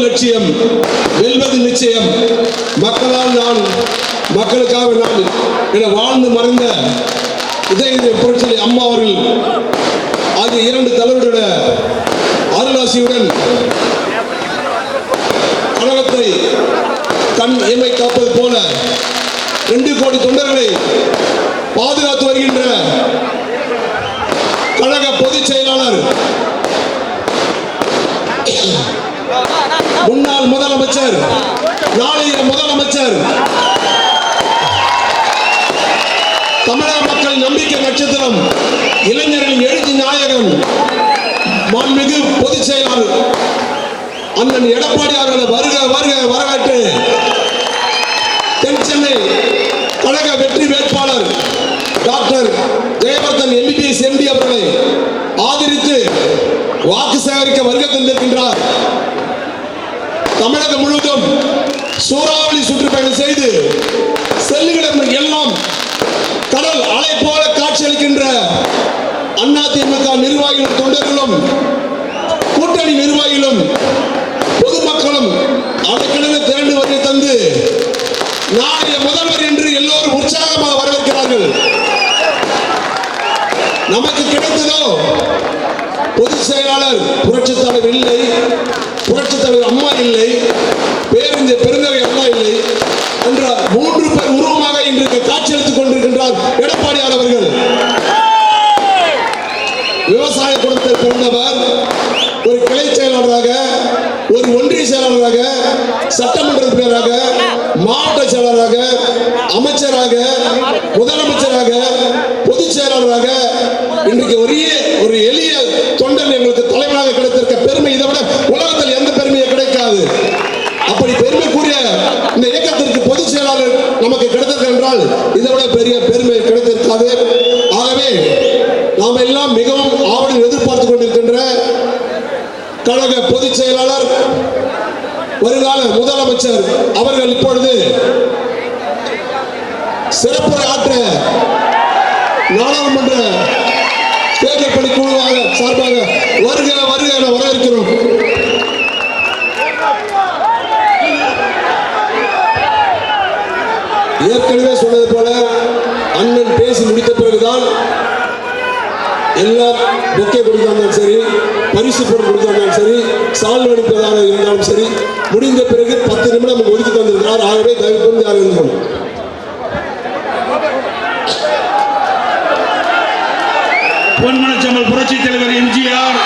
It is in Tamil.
லட்சியம் வெல்வது நிச்சயம். மக்களால் நான் மக்களுக்காக நான் என வாழ்ந்து மறைந்த இதய புரட்சி அம்மா அவர்கள் ஆகிய இரண்டு தலைவருடைய அருளாசியுடன் கழகத்தை தன் எம்மை காப்பது போல ரெண்டு கோடி தொண்டர்களை பாதுகாத்து வருகின்ற கழக பொதுச் செயலாளர் முன்னாள் முதலமைச்சர் நாளைய முதலமைச்சர். தமிழக மக்கள் நம்பிக்கை நட்சத்திரம் இளைஞர்களின் எழுச்சி நாயகன் மாண்புமிகு பொதுச் செயலாளர் அண்ணன் எடப்பாடி அவர்களை வருக வருக வரவேற்று தென் சென்னை கழக வெற்றி வேட்பாளர் டாக்டர் ஜெயவர்தன் எம்பிபிஎஸ் எம்டி அவர்களை ஆதரித்து வாக்கு சேகரிக்க வருகை தந்திருக்கின்றார். தமிழகம் முழுவதும் சூறாவளி சுற்றுப்பயணம் செய்து செல்லுகிடம் எல்லாம் கடல் அலை போல காட்சியளிக்கின்ற அதிமுக நிர்வாகிகளும் தொண்டர்களும் கூட்டணி நிர்வாகிகளும் பொதுமக்களும் அதற்கிடங்க திரண்டு வருகை தந்து நாளைய முதல்வர் என்று எல்லோரும் உற்சாகமாக வரவேற்கிறார்கள். நமக்கு கிடைத்ததோ பொதுச் செயலாளர் புரட்சித் தலைவர் இல்லை புரட்சித் தலைவர் அம்மா இல்லை பேருந்து பெருந்தகை அம்மா இல்லை என்ற மூன்று பேர் உருவமாக இன்றைக்கு காட்சியளித்துக் கொண்டிருக்கின்றார் எடப்பாடியார் அவர்கள். விவசாய குடும்பத்தில் பிறந்தவர் ஒரு கிளை செயலாளராக ஒரு ஒன்றிய செயலாளராக சட்டமன்ற உறுப்பினராக மாவட்ட செயலாளராக அமைச்சராக முதலமைச்சராக பொதுச் செயலாளராக இன்றைக்கு ஒரே ஒரு எளிய தொண்டன் எங்களுக்கு தலைவராக கிடைத்திருக்க பெருமை. இதை விட உலகத்தில் எந்த பெருமையும் கிடைக்காது. அப்படி பெருமை இந்த இயக்கத்திற்கு பொதுச் செயலாளர் நமக்கு கிடைத்திருக்க என்றால் இதை விட பெரிய பெருமை கிடைத்திருக்காது. ஆகவே நாம் எல்லாம் மிகவும் ஆவலில் எதிர்பார்த்துக் கொண்டிருக்கின்ற கழக பொதுச் செயலாளர் வருங்கால முதலமைச்சர் அவர்கள் இப்பொழுது சிறப்புரை ஆற்ற நாடாளுமன்ற தேர்தல் பணி குழுவாக சார்பாக வருக வருக என வரவேற்கிறோம். ஏற்கனவே சொன்னது போல அண்ணன் பேசி முடித்த பிறகுதான் எல்லாம் பொக்கே கொடுத்தாலும் சரி பரிசு பொருள் கொடுத்தாலும் சரி சால்வ் அனுப்பதாக இருந்தாலும் சரி முடிந்த பிறகு பத்து நிமிடம் நமக்கு ஒதுக்கி தந்திருக்கிறார். ஆகவே தயவு கூர்ந்து யார் இருக்கணும் பொன்மனச்சம்பல் புரட்சி தலைவர் எம்ஜிஆர்.